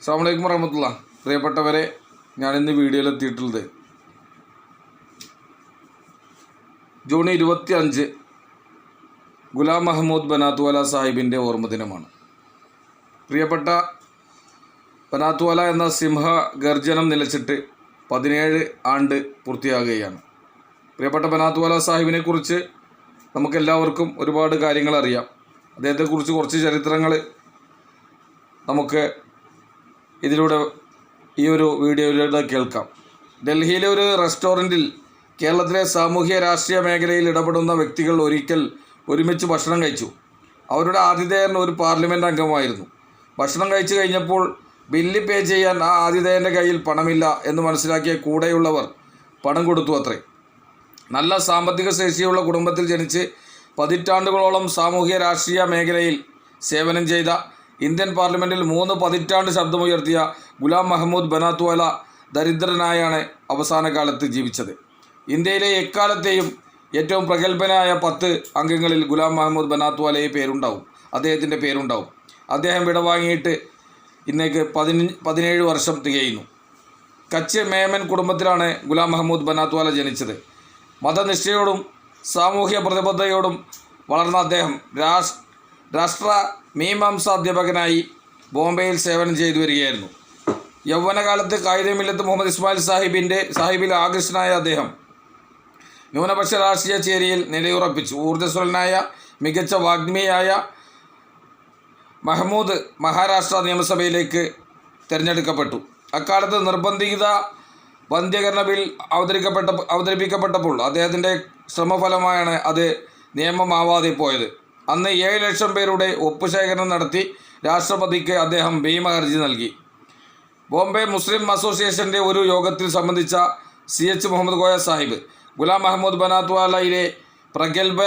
അസ്സാം വലൈക്കും വറഹമത്തുള്ള. പ്രിയപ്പെട്ടവരെ വീഡിയോയിൽ എത്തിയിട്ടുള്ളത് ജൂൺ ഇരുപത്തി അഞ്ച് ഗുലാം മഹമ്മൂദ് ബനാത്തുവാല സാഹിബിന്റെ ഓർമ്മദിനമാണ് പ്രിയപ്പെട്ട ബനാത്തുവാല എന്ന സിംഹ ഗർജനം നിലച്ചിട്ട് പതിനേഴ് ആണ്ട് പൂർത്തിയാകുകയാണ്. പ്രിയപ്പെട്ട ബനാത്തുവാല സാഹിബിനെ കുറിച്ച് നമുക്കെല്ലാവർക്കും ഒരുപാട് കാര്യങ്ങൾ അറിയാം. അദ്ദേഹത്തെക്കുറിച്ച് കുറച്ച് ചരിത്രങ്ങൾ നമുക്ക് ഇതിലൂടെ ഈ ഒരു വീഡിയോയിലൂടെ കേൾക്കാം. ഡൽഹിയിലെ ഒരു റെസ്റ്റോറന്റിൽ കേരളത്തിലെ സാമൂഹ്യ രാഷ്ട്രീയ മേഖലയിൽ ഇടപെടുന്ന വ്യക്തികൾ ഒരിക്കൽ ഒരുമിച്ച് ഭക്ഷണം കഴിച്ചു. അവരുടെ ആതിഥേയൻ ഒരു പാർലമെന്റ് അംഗമായിരുന്നു. ഭക്ഷണം കഴിച്ചു കഴിഞ്ഞപ്പോൾ ബില്ല് പേ ചെയ്യാൻ ആ ആതിഥേയന്റെ കയ്യിൽ പണമില്ല എന്ന് മനസ്സിലാക്കിയ കൂടെയുള്ളവർ പണം കൊടുത്തു അത്രേ. നല്ല സാമ്പത്തിക ശേഷിയുള്ള കുടുംബത്തിൽ ജനിച്ച് പതിറ്റാണ്ടുകളോളം സാമൂഹ്യ രാഷ്ട്രീയ മേഖലയിൽ സേവനം ചെയ്ത ഇന്ത്യൻ പാർലമെന്റിൽ മൂന്ന് പതിറ്റാണ്ട് ശബ്ദമുയർത്തിയ ഗുലാം മഹമ്മൂദ് ബനാത്വാല ദരിദ്രനായാണ് അവസാന കാലത്ത് ജീവിച്ചത്. ഇന്ത്യയിലെ എക്കാലത്തെയും ഏറ്റവും പ്രഗത്ഭനായ പത്ത് അംഗങ്ങളിൽ ഗുലാം മഹമ്മൂദ് ബനാത്വാലയെ പേരുണ്ടാവും. അദ്ദേഹത്തിന്റെ പേരുണ്ടാവും. അദ്ദേഹം വിടവാങ്ങിയിട്ട് ഇന്നേക്ക് പതിനഞ്ച് പതിനേഴ് വർഷം തികയുന്നു. കച്ച് മേമൻ കുടുംബത്തിലാണ് ഗുലാം മഹമ്മൂദ് ബനാത്വാല ജനിച്ചത്. മതനിഷ്ഠയോടും സാമൂഹ്യ പ്രതിബദ്ധതയോടും വളർന്ന അദ്ദേഹം രാഷ് രാഷ്ട്ര മീമാംസ അധ്യാപകനായി ബോംബെയിൽ സേവനം ചെയ്തു വരികയായിരുന്നു. യൗവനകാലത്ത് കായികമില്ലത്ത് മുഹമ്മദ് ഇസ്മായിൽ സാഹിബിന്റെ സാഹിബിൽ ആകൃഷ്ടനായ അദ്ദേഹം ന്യൂനപക്ഷ രാഷ്ട്രീയ ചേരിയിൽ നിലയുറപ്പിച്ചു. ഊർജസ്വലനായ മികച്ച വാഗ്മിയായ മഹമ്മൂദ് മഹാരാഷ്ട്ര നിയമസഭയിലേക്ക് തിരഞ്ഞെടുക്കപ്പെട്ടു. അക്കാലത്ത് നിർബന്ധിത വന്ധ്യകരണ ബിൽ അവതരിക്കപ്പെട്ട അവതരിപ്പിക്കപ്പെട്ടപ്പോൾ അദ്ദേഹത്തിന്റെ ശ്രമഫലമായാണ് അത് നിയമമാവാതെ പോയത് അന്ന് ഏഴ് ലക്ഷം പേരുടെ ഒപ്പുശേഖരണം നടത്തി രാഷ്ട്രപതിക്ക് അദ്ദേഹം ഭീമ ഹർജി നൽകി. ബോംബെ മുസ്ലിം അസോസിയേഷന്റെ ഒരു യോഗത്തിൽ സംബന്ധിച്ച സി എച്ച് മുഹമ്മദ് കോയ സാഹിബ് ഗുലാം അഹമ്മദ് ബനാത്വാലയിലെ പ്രഗത്ഭ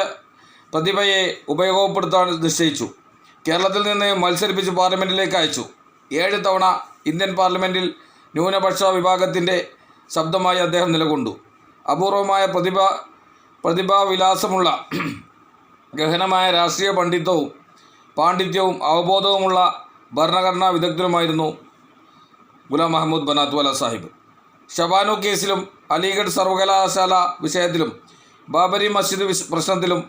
പ്രതിഭയെ ഉപയോഗപ്പെടുത്താൻ നിശ്ചയിച്ചു. കേരളത്തിൽ നിന്ന് മത്സരിപ്പിച്ച് പാർലമെന്റിലേക്ക് അയച്ചു. ഏഴ് തവണ ഇന്ത്യൻ പാർലമെന്റിൽ ന്യൂനപക്ഷ വിഭാഗത്തിന്റെ ശബ്ദമായി അദ്ദേഹം നിലകൊണ്ടു. അപൂർവമായ പ്രതിഭ പ്രതിഭാവിലാസമുള്ള ഗഹനമായ രാഷ്ട്രീയ പണ്ഡിതവും പാണ്ഡിത്യവും അവബോധവുമുള്ള ഭരണഘടനാ വിദഗ്ധരുമായിരുന്നു ഗുലാം മഹമ്മൂദ് ബനാത്വല സാഹിബ്. ഷബാനു കേസിലും അലിഗഡ് സർവകലാശാല വിഷയത്തിലും ബാബരി മസ്ജിദ് പ്രശ്നത്തിലും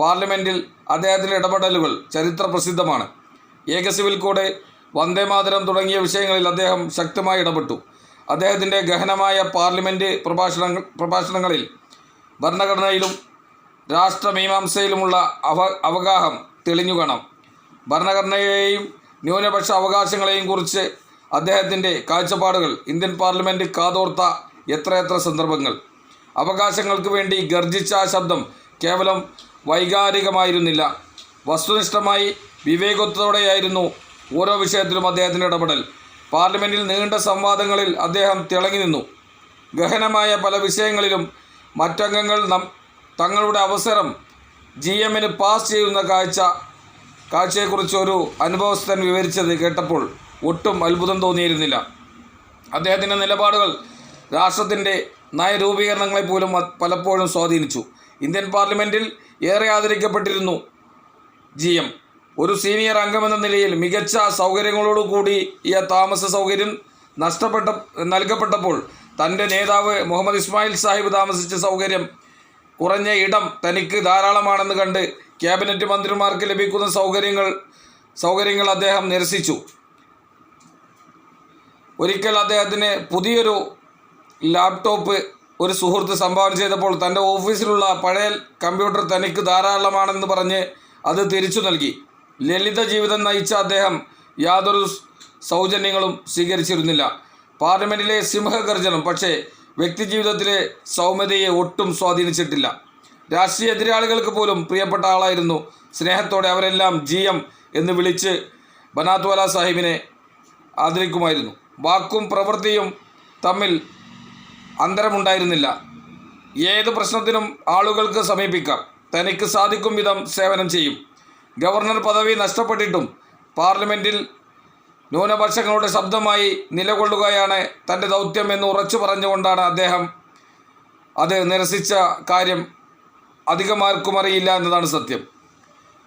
പാർലമെന്റിൽ അദ്ദേഹത്തിന്റെ ഇടപെടലുകൾ ചരിത്ര പ്രസിദ്ധമാണ്. ഏക സിവിൽ കോഡ് വന്ദേമാതരം തുടങ്ങിയ വിഷയങ്ങളിൽ അദ്ദേഹം ശക്തമായി ഇടപെട്ടു. അദ്ദേഹത്തിന്റെ ഗഹനമായ പാർലമെന്റ് പ്രഭാഷണങ്ങൾ പ്രഭാഷണങ്ങളിൽ ഭരണഘടനയിലും രാഷ്ട്രമീമാംസയിലുമുള്ള അവ അവഗാഹം തെളിഞ്ഞു കാണാം ഭരണഘടനയെയും ന്യൂനപക്ഷ അവകാശങ്ങളെയും കുറിച്ച് അദ്ദേഹത്തിന്റെ കാഴ്ചപ്പാടുകൾ ഇന്ത്യൻ പാർലമെന്റ് കാതോർത്ത എത്രയെത്ര സന്ദർഭങ്ങൾ. അവകാശങ്ങൾക്ക് വേണ്ടി ഗർജിച്ച ആ ശബ്ദം കേവലം വൈകാരികമായിരുന്നില്ല. വസ്തുനിഷ്ഠമായി വിവേകത്തോടെയായിരുന്നു ഓരോ വിഷയത്തിലും അദ്ദേഹത്തിന്റെ ഇടപെടൽ. പാർലമെന്റിൽ നീണ്ട സംവാദങ്ങളിൽ അദ്ദേഹം തിളങ്ങി നിന്നു. ഗഹനമായ പല വിഷയങ്ങളിലും മറ്റംഗങ്ങൾ തങ്ങളുടെ അവസരം ജി എമ്മിന് പാസ് ചെയ്യുന്ന കാഴ്ച കാഴ്ചയെക്കുറിച്ച് ഒരു അനുഭവസ്ഥൻ വിവരിച്ചത് കേട്ടപ്പോൾ ഒട്ടും അത്ഭുതം തോന്നിയിരുന്നില്ല. അദ്ദേഹത്തിന്റെ നിലപാടുകൾ രാഷ്ട്രത്തിന്റെ നയരൂപീകരണങ്ങളെ പോലും പലപ്പോഴും സ്വാധീനിച്ചു. ഇന്ത്യൻ പാർലമെന്റിൽ ഏറെ ആദരിക്കപ്പെട്ടിരുന്നു ജി എം ഒരു സീനിയർ അംഗമെന്ന നിലയിൽ മികച്ച സൗകര്യങ്ങളോടുകൂടി ഈ താമസ സൗകര്യം നഷ്ടപ്പെട്ട നൽകപ്പെട്ടപ്പോൾ തന്റെ നേതാവ് മുഹമ്മദ് ഇസ്മായിൽ സാഹിബ് താമസിച്ച സൗകര്യം കുറഞ്ഞ ഇടം തനിക്ക് ധാരാളമാണെന്ന് കണ്ട് ക്യാബിനറ്റ് മന്ത്രിമാർക്ക് ലഭിക്കുന്ന സൗകര്യങ്ങൾ സൗകര്യങ്ങൾ അദ്ദേഹം നിരസിച്ചു. ഒരിക്കൽ അദ്ദേഹത്തിന് പുതിയൊരു ലാപ്ടോപ്പ് ഒരു സുഹൃത്ത് സംഭാവന ചെയ്തപ്പോൾ തന്റെ ഓഫീസിലുള്ള പഴയ കമ്പ്യൂട്ടർ തനിക്ക് ധാരാളമാണെന്ന് പറഞ്ഞ് അത് തിരിച്ചു നൽകി. ലളിത ജീവിതം നയിച്ച അദ്ദേഹം യാതൊരു സൗജന്യങ്ങളും സ്വീകരിച്ചിരുന്നില്ല. പാർലമെന്റിലെ സിംഹഗർജനം പക്ഷേ വ്യക്തിജീവിതത്തിലെ സൗമ്യതയെ ഒട്ടും സ്വാധീനിച്ചിട്ടില്ല. രാഷ്ട്രീയ എതിരാളികൾക്ക് പോലും പ്രിയപ്പെട്ട ആളായിരുന്നു. സ്നേഹത്തോടെ അവരെല്ലാം ജി എം എന്ന് വിളിച്ച് ബനാത്വാല സാഹിബിനെ ആദരിക്കുമായിരുന്നു. വാക്കും പ്രവൃത്തിയും തമ്മിൽ അന്തരമുണ്ടായിരുന്നില്ല. ഏത് പ്രശ്നത്തിനും ആളുകൾക്ക് സമീപിക്കാം. തനിക്ക് സാധിക്കും വിധം സേവനം ചെയ്യും. ഗവർണർ പദവി നഷ്ടപ്പെട്ടിട്ടും പാർലമെന്റിൽ ന്യൂനപക്ഷങ്ങളുടെ ശബ്ദമായി നിലകൊള്ളുകയാണ് തന്റെ ദൗത്യം എന്ന് ഉറച്ചു പറഞ്ഞുകൊണ്ടാണ് അദ്ദേഹം അത് നിരസിച്ച കാര്യം അധികമാർക്കും അറിയില്ല എന്നതാണ് സത്യം.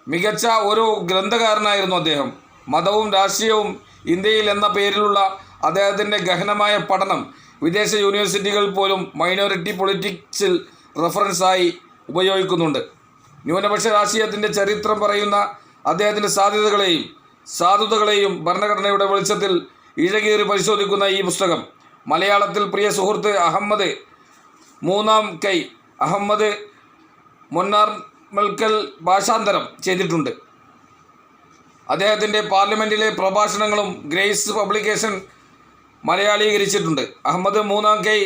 മികച്ച ഒരു ഗ്രന്ഥകാരനായിരുന്നു അദ്ദേഹം. മതവും രാഷ്ട്രീയവും ഇന്ത്യയിൽ എന്ന പേരിലുള്ള അദ്ദേഹത്തിന്റെ ഗഹനമായ പഠനം വിദേശ യൂണിവേഴ്സിറ്റികൾ പോലും മൈനോറിറ്റി പൊളിറ്റിക്സിൽ റഫറൻസായി ഉപയോഗിക്കുന്നുണ്ട്. ന്യൂനപക്ഷ രാഷ്ട്രീയത്തിന്റെ ചരിത്രം പറയുന്ന അദ്ദേഹത്തിന്റെ സാധ്യതകളെയും സാധുതകളെയും ഭരണഘടനയുടെ വെളിച്ചത്തിൽ ഇഴകീറി പരിശോധിക്കുന്ന ഈ പുസ്തകം മലയാളത്തിൽ പ്രിയ സുഹൃത്ത് അഹമ്മദ് മൂന്നാം കൈ അഹമ്മദ് മൊന്നാർ മെൽക്കൽ ഭാഷാന്തരം ചെയ്തിട്ടുണ്ട്. അദ്ദേഹത്തിന്റെ പാർലമെന്റിലെ പ്രഭാഷണങ്ങളും ഗ്രേസ് പബ്ലിക്കേഷൻ മലയാളീകരിച്ചിട്ടുണ്ട്. അഹമ്മദ് മൂന്നാം കൈ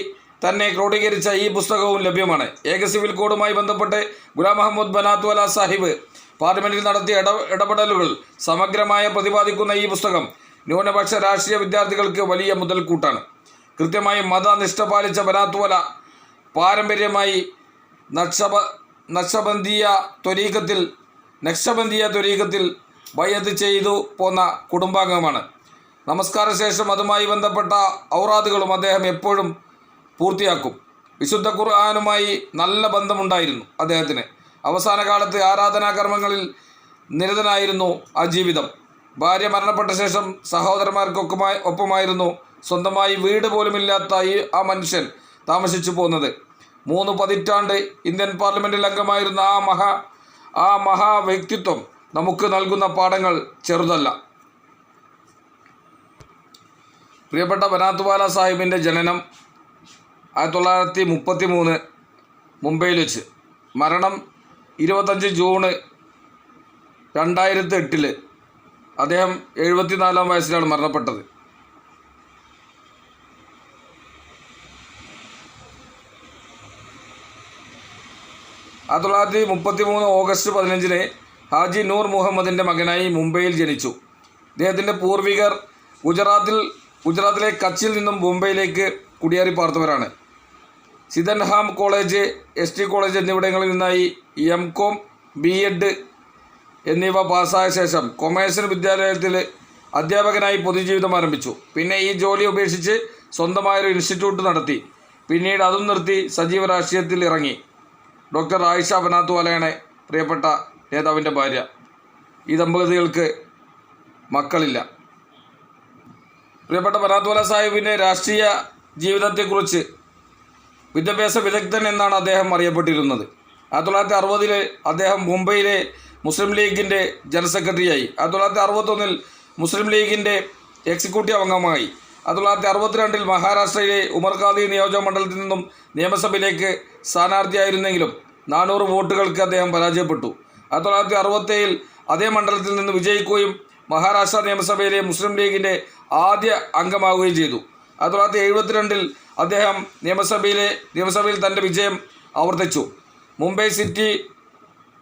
തന്നെ ക്രോഡീകരിച്ച ഈ പുസ്തകവും ലഭ്യമാണ്. ഏക സിവിൽ കോഡുമായി ബന്ധപ്പെട്ട് ഗുലാം അഹമ്മദ് ബനാത്വല സാഹിബ് പാർലമെന്റിൽ നടത്തിയ ഇട ഇടപെടലുകൾ സമഗ്രമായ പ്രതിപാദിക്കുന്ന ഈ പുസ്തകം ന്യൂനപക്ഷ രാഷ്ട്രീയ വിദ്യാർത്ഥികൾക്ക് വലിയ മുതൽക്കൂട്ടാണ്. കൃത്യമായി മതനിഷ്ഠ പാലിച്ച ബനാത്വല പാരമ്പര്യമായി നക്ഷബ നക്ഷബന്ധിയ ത്വരീകത്തിൽ നക്ഷബന്ധിയ ത്വരീകത്തിൽ ബയ്യത്ത് ചെയ്തു പോന്ന കുടുംബാംഗമാണ്. നമസ്കാര ശേഷം അതുമായി ബന്ധപ്പെട്ട ഔറാദുകളും അദ്ദേഹം എപ്പോഴും പൂർത്തിയാക്കും. വിശുദ്ധ ഖുർആാനുമായി നല്ല ബന്ധമുണ്ടായിരുന്നു അദ്ദേഹത്തിന്. അവസാന കാലത്ത് ആരാധനാകർമ്മങ്ങളിൽ നിരതനായിരുന്നു ആ ജീവിതം. ഭാര്യ മരണപ്പെട്ട ശേഷം സഹോദരന്മാർക്കൊക്കെ ഒപ്പമായിരുന്നു. സ്വന്തമായി വീട് പോലുമില്ലാത്ത ഈ ആ മനുഷ്യൻ താമസിച്ചു പോകുന്നത് മൂന്ന് പതിറ്റാണ്ട് ഇന്ത്യൻ പാർലമെന്റിൽ അംഗമായിരുന്ന ആ മഹാ ആ മഹാ വ്യക്തിത്വം നമുക്ക് നൽകുന്ന പാഠങ്ങൾ ചെറുതല്ല. പ്രിയപ്പെട്ട ബനാത്തുവാല സാഹിബിന്റെ ജനനം ആയിരത്തി തൊള്ളായിരത്തി മുപ്പത്തി മൂന്ന് മുംബൈയിൽ വെച്ച്. മരണം ഇരുപത്തഞ്ച് ജൂണ് രണ്ടായിരത്തി എട്ടിൽ അദ്ദേഹം എഴുപത്തിനാലാം വയസ്സിലാണ് മരണപ്പെട്ടത്. ആയിരത്തി തൊള്ളായിരത്തി മുപ്പത്തി മൂന്ന് ഓഗസ്റ്റ് പതിനഞ്ചിന് ഹാജി നൂർ മുഹമ്മദിന്റെ മകനായി മുംബൈയിൽ ജനിച്ചു. ഇദ്ദേഹത്തിന്റെ പൂർവികർ ഗുജറാത്തിൽ ഗുജറാത്തിലെ കച്ചിൽ നിന്നും മുംബൈയിലേക്ക് കുടിയേറി പാർത്തവരാണ്. Sydenham college S T college എന്നിവിടങ്ങളിൽ നിന്നായി എം കോം ബി എഡ് എന്നിവ പാസ്സായ ശേഷം കൊമേഴ്സ്യൽ വിദ്യാലയത്തിൽ അധ്യാപകനായി പൊതുജീവിതം ആരംഭിച്ചു. പിന്നെ ഈ ജോലി ഉപേക്ഷിച്ച് സ്വന്തമായൊരു ഇൻസ്റ്റിറ്റ്യൂട്ട് നടത്തി. പിന്നീട് അതും നിർത്തി സജീവ രാഷ്ട്രീയത്തിൽ ഇറങ്ങി. ഡോക്ടർ ആയിഷ ബനാത്തുവാലയാണ് പ്രിയപ്പെട്ട നേതാവിന്റെ ഭാര്യ. ഈ ദമ്പതികൾക്ക് മക്കളില്ല. പ്രിയപ്പെട്ട ബനാത്തുവാല സാഹിബിന്റെ രാഷ്ട്രീയ ജീവിതത്തെക്കുറിച്ച് വിദ്യാഭ്യാസ വിദഗ്ധൻ എന്നാണ് അദ്ദേഹം അറിയപ്പെട്ടിരുന്നത്. ആയിരത്തി തൊള്ളായിരത്തി അറുപതിൽ അദ്ദേഹം മുംബൈയിലെ മുസ്ലിം ലീഗിന്റെ ജനറൽ സെക്രട്ടറിയായി. ആയിരത്തി തൊള്ളായിരത്തി അറുപത്തൊന്നിൽ മുസ്ലിം ലീഗിന്റെ എക്സിക്യൂട്ടീവ് അംഗമായി. ആയിരത്തി തൊള്ളായിരത്തി അറുപത്തിരണ്ടിൽ മഹാരാഷ്ട്രയിലെ ഉമർഖാദി നിയോജക മണ്ഡലത്തിൽ നിന്നും നിയമസഭയിലേക്ക് സ്ഥാനാർത്ഥിയായിരുന്നെങ്കിലും നാനൂറ് വോട്ടുകൾക്ക് അദ്ദേഹം പരാജയപ്പെട്ടു. ആയിരത്തി തൊള്ളായിരത്തി അറുപത്തേഴിൽ അതേ മണ്ഡലത്തിൽ നിന്ന് വിജയിക്കുകയും മഹാരാഷ്ട്ര നിയമസഭയിലെ മുസ്ലിം ലീഗിന്റെ ആദ്യ അംഗമാവുകയും ചെയ്തു. ആയിരത്തി തൊള്ളായിരത്തി എഴുപത്തിരണ്ടിൽ അദ്ദേഹം നിയമസഭയിലെ നിയമസഭയിൽ തന്റെ വിജയം ആവർത്തിച്ചു. മുംബൈ സിറ്റി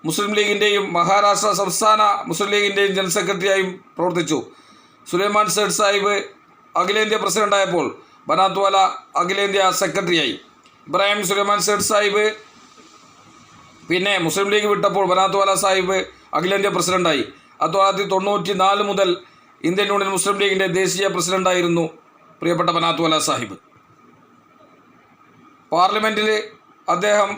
മുസ്ലിം ലീഗിന്റെയും മഹാരാഷ്ട്ര സംസ്ഥാന മുസ്ലിം ലീഗിന്റെയും ജനറൽ സെക്രട്ടറിയായും പ്രവർത്തിച്ചു. സുലൈമാൻ സേഡ് സാഹിബ് അഖിലേന്ത്യാ പ്രസിഡന്റായപ്പോൾ ബനാത്വാല അഖിലേന്ത്യാ സെക്രട്ടറിയായി. ഇബ്രാഹിം സുലൈമാൻ സേഡ് സാഹിബ് പിന്നെ മുസ്ലിം ലീഗ് വിട്ടപ്പോൾ ബനാത്വാല സാഹിബ് അഖിലേന്ത്യാ ആയിരത്തി തൊള്ളായിരത്തി തൊണ്ണൂറ്റി നാല് മുതൽ ഇന്ത്യൻ യൂണിയൻ മുസ്ലിം ലീഗിന്റെ ദേശീയ പ്രസിഡന്റായിരുന്നു പ്രിയപ്പെട്ട ബനാത്വാല സാഹിബ്. പാർലമെന്റിൽ അദ്ദേഹം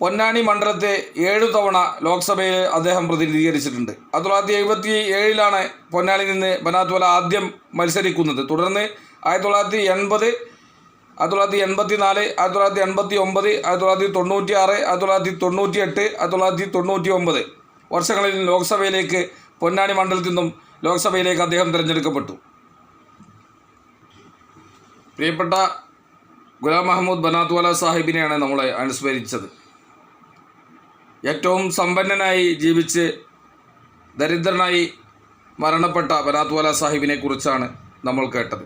പൊന്നാനി മണ്ഡലത്തെ ഏഴു തവണ ലോക്സഭയിൽ അദ്ദേഹം പ്രതിനിധീകരിച്ചിട്ടുണ്ട്. ആയിരത്തി തൊള്ളായിരത്തി എഴുപത്തി ഏഴിലാണ് പൊന്നാനിയിൽ നിന്ന് ബനാത്വല ആദ്യം മത്സരിക്കുന്നത്. തുടർന്ന് ആയിരത്തി തൊള്ളായിരത്തി എൺപത് ആയിരത്തി തൊള്ളായിരത്തി എൺപത്തി നാല് ആയിരത്തി തൊള്ളായിരത്തി എൺപത്തി ഒമ്പത് ആയിരത്തി തൊള്ളായിരത്തി തൊണ്ണൂറ്റി ആറ് ആയിരത്തി തൊള്ളായിരത്തി തൊണ്ണൂറ്റി എട്ട് ആയിരത്തി തൊള്ളായിരത്തി തൊണ്ണൂറ്റി ഒമ്പത് വർഷങ്ങളിൽ ലോക്സഭയിലേക്ക് പൊന്നാനി മണ്ഡലത്തിൽ നിന്നും ലോക്സഭയിലേക്ക് അദ്ദേഹം തിരഞ്ഞെടുക്കപ്പെട്ടു. പ്രിയപ്പെട്ട ഗുലാം മഹമ്മൂദ് ബനാത്വാല സാഹിബിനെയാണ് നമ്മൾ അനുസ്മരിച്ചത്. ഏറ്റവും സമ്പന്നനായി ജീവിച്ച് ദരിദ്രനായി മരണപ്പെട്ട ബനാത്വാല സാഹിബിനെ കുറിച്ചാണ് നമ്മൾ കേട്ടത്.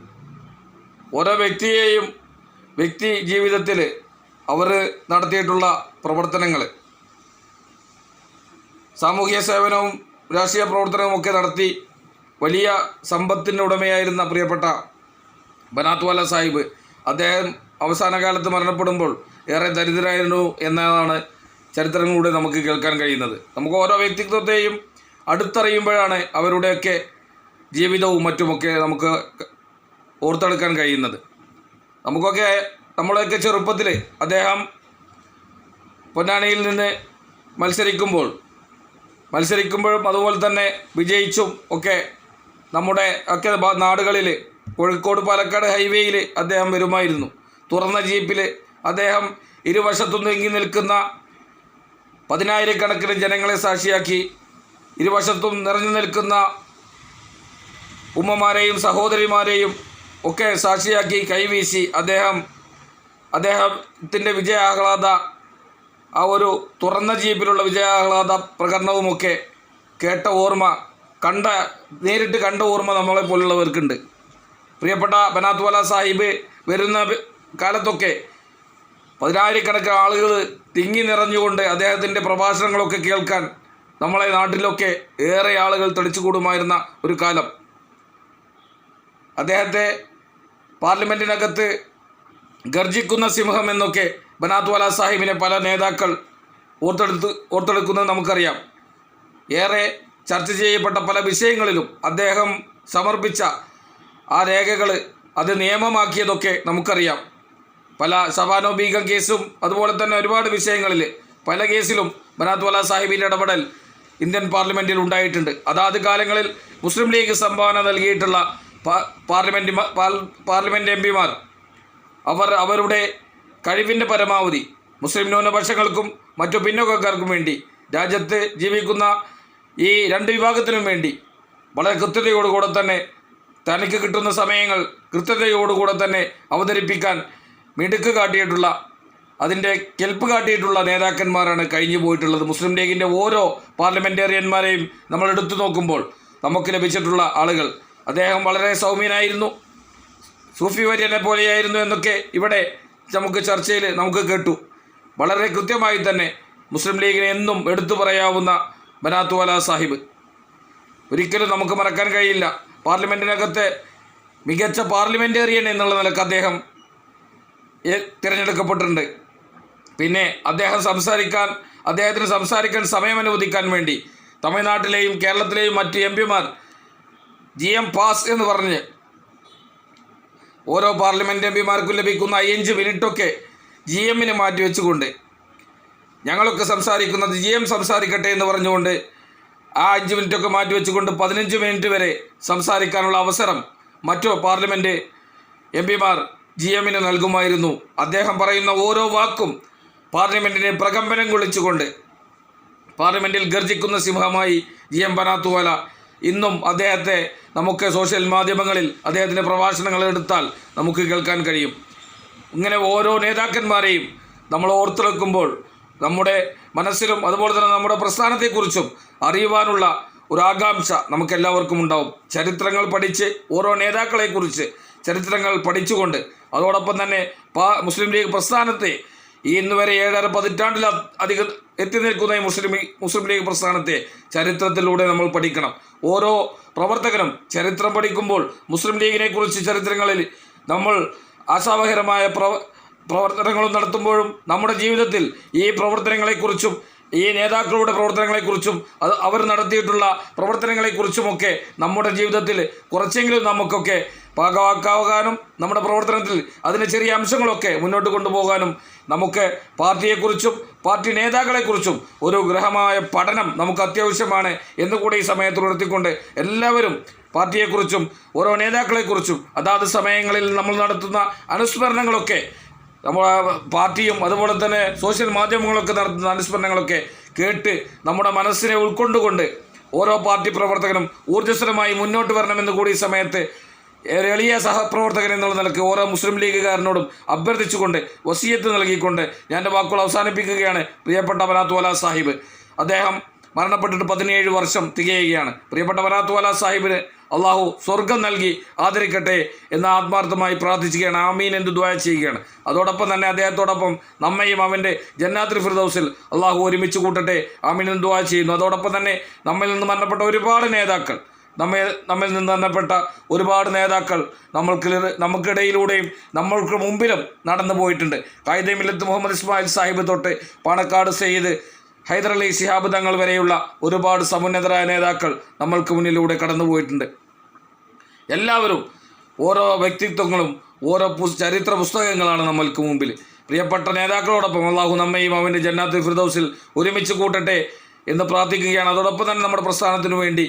ഓരോ വ്യക്തിയെയും വ്യക്തി ജീവിതത്തിൽ അവർ നടത്തിയിട്ടുള്ള പ്രവർത്തനങ്ങൾ സാമൂഹിക സേവനവും രാഷ്ട്രീയ പ്രവർത്തനവും ഒക്കെ നടത്തി വലിയ സമ്പത്തിന്റെ ഉടമയായിരുന്ന പ്രിയപ്പെട്ട ബനാത്വാല സാഹിബ് അദ്ദേഹം അവസാന കാലത്ത് മരണപ്പെടുമ്പോൾ ഏറെ ദരിദ്രനായിരുന്നു എന്നതാണ് ചരിത്രങ്ങളിലൂടെ നമുക്ക് കേൾക്കാൻ കഴിയുന്നത്. നമുക്ക് ഓരോ വ്യക്തിത്വത്തെയും അടുത്തറിയുമ്പോഴാണ് അവരുടെയൊക്കെ ജീവിതവും മറ്റുമൊക്കെ നമുക്ക് ഓർത്തെടുക്കാൻ കഴിയുന്നത്. നമുക്കൊക്കെ നമ്മളെയൊക്കെ ചെറുപ്പത്തിൽ അദ്ദേഹം പൊന്നാനിയിൽ നിന്ന് മത്സരിക്കുമ്പോൾ മത്സരിക്കുമ്പോഴും അതുപോലെ തന്നെ വിജയിച്ചും ഒക്കെ നമ്മുടെ ഒക്കെ നാടുകളിൽ കോഴിക്കോട് പാലക്കാട് ഹൈവേയിൽ അദ്ദേഹം വരുമായിരുന്നു. തുറന്ന ജീപ്പിൽ അദ്ദേഹം ഇരുവശത്തു നീങ്ങി നിൽക്കുന്ന പതിനായിരക്കണക്കിന് ജനങ്ങളെ സാക്ഷിയാക്കി ഇരുവശത്തും നിറഞ്ഞു നിൽക്കുന്ന ഉമ്മമാരെയും സഹോദരിമാരെയും ഒക്കെ സാക്ഷിയാക്കി കൈവീശി അദ്ദേഹം അദ്ദേഹത്തിന്റെ വിജയാഹ്ലാദ ആ ഒരു തുറന്ന ജീപ്പിലുള്ള വിജയാഹ്ലാദ പ്രകടനവുമൊക്കെ കേട്ട ഓർമ്മ കണ്ട നേരിട്ട് കണ്ട ഓർമ്മ നമ്മളെ പോലുള്ളവർക്കുണ്ട്. പ്രിയപ്പെട്ട ബനാത്വാല സാഹിബ് വരുന്ന കാലത്തൊക്കെ പതിനായിരക്കണക്കിന് ആളുകൾ തിങ്ങി നിറഞ്ഞുകൊണ്ട് അദ്ദേഹത്തിന്റെ പ്രഭാഷണങ്ങളൊക്കെ കേൾക്കാൻ നമ്മളെ നാട്ടിലൊക്കെ ഏറെ ആളുകൾ തടിച്ചുകൂടുമായിരുന്ന ഒരു കാലം. അദ്ദേഹത്തെ പാർലമെന്റിനകത്ത് ഗർജിക്കുന്ന സിംഹം എന്നൊക്കെ ബനാത്വാല സാഹിബിനെ പല നേതാക്കൾ ഓർത്തെടുത്ത് ഓർത്തെടുക്കുന്നത് നമുക്കറിയാം. ഏറെ ചർച്ച ചെയ്യപ്പെട്ട പല വിഷയങ്ങളിലും അദ്ദേഹം സമർപ്പിച്ച ആ രേഖകൾ അത് നിയമമാക്കിയതൊക്കെ നമുക്കറിയാം. പല സഭാനോപീക കേസും അതുപോലെ തന്നെ ഒരുപാട് വിഷയങ്ങളിൽ പല കേസിലും ബനാത്വാല സാഹിബിന്റെ ഇടപെടൽ ഇന്ത്യൻ പാർലമെന്റിൽ ഉണ്ടായിട്ടുണ്ട്. അതാത് കാലങ്ങളിൽ മുസ്ലിം ലീഗ് സംഭാവന നൽകിയിട്ടുള്ള പാർലമെന്റ് പാർലമെന്റ് എം പിമാർ അവർ അവരുടെ കഴിവിന്റെ പരമാവധി മുസ്ലിം ന്യൂനപക്ഷങ്ങൾക്കും മറ്റു പിന്നോക്കക്കാർക്കും വേണ്ടി രാജ്യത്ത് ജീവിക്കുന്ന ഈ രണ്ട് വിഭാഗത്തിനും വേണ്ടി വളരെ കൃത്യതയോടുകൂടെ തന്നെ തനിക്ക് കിട്ടുന്ന സമയങ്ങൾ കൃത്യതയോടുകൂടെ തന്നെ അവതരിപ്പിക്കാൻ മിടുക്ക് കാട്ടിയിട്ടുള്ള അതിന്റെ കെൽപ്പ് കാട്ടിയിട്ടുള്ള നേതാക്കന്മാരാണ് കഴിഞ്ഞു പോയിട്ടുള്ളത്. മുസ്ലിം ലീഗിന്റെ ഓരോ പാർലമെന്റേറിയന്മാരെയും നമ്മൾ എടുത്തു നോക്കുമ്പോൾ നമുക്ക് ലഭിച്ചിട്ടുള്ള ആളുകൾ. അദ്ദേഹം വളരെ സൗമ്യനായിരുന്നു. സൂഫി വര്യനെ പോലെയായിരുന്നു എന്നൊക്കെ ഇവിടെ നമുക്ക് ചർച്ചയിൽ നമുക്ക് കേട്ടു. വളരെ കൃത്യമായി തന്നെ മുസ്ലിം ലീഗിനെ എന്നും എടുത്തു പറയാവുന്ന ബനാത്തുവാല സാഹിബ്. ഒരിക്കലും നമുക്ക് മറക്കാൻ കഴിയില്ല. പാർലമെന്റിനകത്തെ മികച്ച പാർലമെന്റേറിയൻ എന്നുള്ള നിലയ്ക്ക് അദ്ദേഹം തിരഞ്ഞെടുക്കപ്പെട്ടിട്ടുണ്ട്. പിന്നെ അദ്ദേഹം സംസാരിക്കാൻ അദ്ദേഹത്തിന് സംസാരിക്കാൻ സമയം അനുവദിക്കാൻ വേണ്ടി തമിഴ്നാട്ടിലെയും കേരളത്തിലെയും മറ്റ് എം പിമാർ ജി എം പാസ് എന്ന് പറഞ്ഞ് ഓരോ പാർലമെന്റ് എം പിമാർക്കും ലഭിക്കുന്ന അഞ്ച് മിനിറ്റൊക്കെ ജി എമ്മിന് മാറ്റിവെച്ചുകൊണ്ട് ഞങ്ങളൊക്കെ സംസാരിക്കുന്നത് ജി എം സംസാരിക്കട്ടെ എന്ന് പറഞ്ഞുകൊണ്ട് ആ അഞ്ച് മിനിറ്റൊക്കെ മാറ്റിവെച്ചുകൊണ്ട് പതിനഞ്ച് മിനിറ്റ് വരെ സംസാരിക്കാനുള്ള അവസരം മറ്റു പാർലമെന്റ് എം പിമാർ ജി എമ്മിന് നൽകുമായിരുന്നു. അദ്ദേഹം പറയുന്ന ഓരോ വാക്കും പാർലമെന്റിനെ പ്രകമ്പനം കൊള്ളിച്ചുകൊണ്ട് പാർലമെന്റിൽ ഗർജിക്കുന്ന സിംഹമായി ജി എം പനാത്തുവാല ഇന്നും അദ്ദേഹത്തെ നമുക്ക് സോഷ്യൽ മാധ്യമങ്ങളിൽ അദ്ദേഹത്തിന്റെ പ്രഭാഷണങ്ങൾ എടുത്താൽ നമുക്ക് കേൾക്കാൻ കഴിയും. ഇങ്ങനെ ഓരോ നേതാക്കന്മാരെയും നമ്മൾ ഓർത്തെടുക്കുമ്പോൾ നമ്മുടെ മനസ്സിലും അതുപോലെ തന്നെ നമ്മുടെ പ്രസ്ഥാനത്തെക്കുറിച്ചും അറിയുവാനുള്ള ഒരു ആകാംക്ഷ നമുക്കെല്ലാവർക്കും ഉണ്ടാവും. ചരിത്രങ്ങൾ പഠിച്ച് ഓരോ നേതാക്കളെക്കുറിച്ച് ചരിത്രങ്ങൾ പഠിച്ചുകൊണ്ട് അതോടൊപ്പം തന്നെ മുസ്ലിം ലീഗ് പ്രസ്ഥാനത്തെ ഇന്ന് വരെ ഏഴര പതിറ്റാണ്ടിൽ അധികം എത്തി നിൽക്കുന്ന ഈ മുസ്ലിം മുസ്ലിം ലീഗ് പ്രസ്ഥാനത്തെ ചരിത്രത്തിലൂടെ നമ്മൾ പഠിക്കണം. ഓരോ പ്രവർത്തകനും ചരിത്രം പഠിക്കുമ്പോൾ മുസ്ലിം ലീഗിനെക്കുറിച്ച് ചരിത്രങ്ങളിൽ നമ്മൾ ആശാവഹരമായ പ്രവ പ്രവർത്തനങ്ങളും നടത്തുമ്പോഴും നമ്മുടെ ജീവിതത്തിൽ ഈ പ്രവർത്തനങ്ങളെക്കുറിച്ചും ഈ നേതാക്കളുടെ പ്രവർത്തനങ്ങളെക്കുറിച്ചും അത് അവർ നടത്തിയിട്ടുള്ള പ്രവർത്തനങ്ങളെക്കുറിച്ചുമൊക്കെ നമ്മുടെ ജീവിതത്തിൽ കുറച്ചെങ്കിലും നമുക്കൊക്കെ പാകവാക്കാകാനും നമ്മുടെ പ്രവർത്തനത്തിൽ അതിന് ചെറിയ അംശങ്ങളൊക്കെ മുന്നോട്ട് കൊണ്ടുപോകാനും നമുക്ക് പാർട്ടിയെക്കുറിച്ചും പാർട്ടി നേതാക്കളെക്കുറിച്ചും ഒരു ഗ്രഹമായ പഠനം നമുക്ക് അത്യാവശ്യമാണ് എന്നുകൂടി ഈ സമയത്ത് ഉണർത്തിക്കൊണ്ട് എല്ലാവരും പാർട്ടിയെക്കുറിച്ചും ഓരോ നേതാക്കളെക്കുറിച്ചും അതാത് സമയങ്ങളിൽ നമ്മൾ നടത്തുന്ന അനുസ്മരണങ്ങളൊക്കെ നമ്മൾ പാർട്ടിയും അതുപോലെ തന്നെ സോഷ്യൽ മാധ്യമങ്ങളൊക്കെ നടത്തുന്ന അനുസ്മരണങ്ങളൊക്കെ കേട്ട് നമ്മുടെ മനസ്സിനെ ഉൾക്കൊണ്ടുകൊണ്ട് ഓരോ പാർട്ടി പ്രവർത്തകനും ഊർജസ്വലമായി മുന്നോട്ട് വരണമെന്ന് കൂടി ഈ സമയത്ത് ഒരു എളിയ സഹപ്രവർത്തകൻ എന്നുള്ള നിലയ്ക്ക് ഓരോ മുസ്ലിം ലീഗുകാരനോടും അഭ്യർത്ഥിച്ചുകൊണ്ട് വസീയത്ത് നൽകിക്കൊണ്ട് ഞാൻ എന്റെ വാക്കുകൾ അവസാനിപ്പിക്കുകയാണ്. പ്രിയപ്പെട്ട വനാത്തുവല സാഹിബ് അദ്ദേഹം മരണപ്പെട്ടിട്ട് പതിനേഴ് വർഷം തികയുകയാണ്. പ്രിയപ്പെട്ട വനാത്തുവല സാഹിബിന് അള്ളാഹു സ്വർഗം നൽകി ആദരിക്കട്ടെ എന്ന് ആത്മാർത്ഥമായി പ്രാർത്ഥിക്കുകയാണ് ആമീൻ എന്ന് ദ്വായ ചെയ്യുകയാണ്. അതോടൊപ്പം തന്നെ അദ്ദേഹത്തോടൊപ്പം നമ്മയും അവന്റെ ജന്നാത്രി ഫിർദൗസിൽ അള്ളാഹു ഒരുമിച്ച് കൂട്ടട്ടെ. ആമീൻ എന്ന് ദ്വായ ചെയ്യുന്നു. അതോടൊപ്പം തന്നെ നമ്മിൽ നിന്ന് മരണപ്പെട്ട ഒരുപാട് നേതാക്കൾ നമ്മെ നമ്മിൽ നിന്ന് തന്നപ്പെട്ട ഒരുപാട് നേതാക്കൾ നമ്മൾക്ക് നമുക്കിടയിലൂടെയും നമ്മൾക്ക് മുമ്പിലും നടന്നു പോയിട്ടുണ്ട്. കായിദ മില്ലത്ത് മുഹമ്മദ് ഇസ്മായിൽ സാഹിബ് തൊട്ട് പാണക്കാട് സെയ്ദ് ഹൈദരലി ശിഹാബ് തങ്ങൾ വരെയുള്ള ഒരുപാട് സമുന്നതരായ നേതാക്കൾ നമ്മൾക്ക് മുന്നിലൂടെ കടന്നു പോയിട്ടുണ്ട്. എല്ലാവരും ഓരോ വ്യക്തിത്വങ്ങളും ഓരോ ചരിത്ര പുസ്തകങ്ങളാണ് നമ്മൾക്ക് മുമ്പിൽ. പ്രിയപ്പെട്ട നേതാക്കളോടൊപ്പം അള്ളാഹു നമ്മയും അവന്റെ ജന്നാത്ത് ഫിർദൌസിൽ ഒരുമിച്ച് കൂട്ടട്ടെ എന്ന് പ്രാർത്ഥിക്കുകയാണ്. അതോടൊപ്പം തന്നെ നമ്മുടെ പ്രസ്ഥാനത്തിനു വേണ്ടി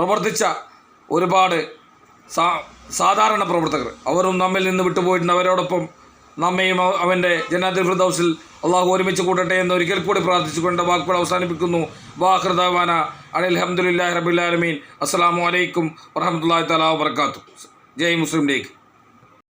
പ്രവർത്തിച്ച ഒരുപാട് സാ സാധാരണ പ്രവർത്തകർ. അവരും നമ്മിൽ നിന്ന് വിട്ടുപോയിട്ടുണ്ട്. അവരോടൊപ്പം നമ്മയും അവ- അവന്റെ ജനാധിപത്യ ഫിർദൗസിൽ അള്ളാഹു ഒരുമിച്ച് കൂട്ടട്ടെ എന്ന് ഒരിക്കൽ കൂടി പ്രാർത്ഥിച്ചുകൊണ്ട് വാക്കുകൾ അവസാനിപ്പിക്കുന്നു. വാഹൃദാന അനിൽ അഹമ്മദില്ലാ റബുലാലമീൻ അസ്സാം വലൈക്കും വറഹമുല്ലാ തലാ വർക്കാത്തു ജയ് മുസ്ലിം ലീഗ്.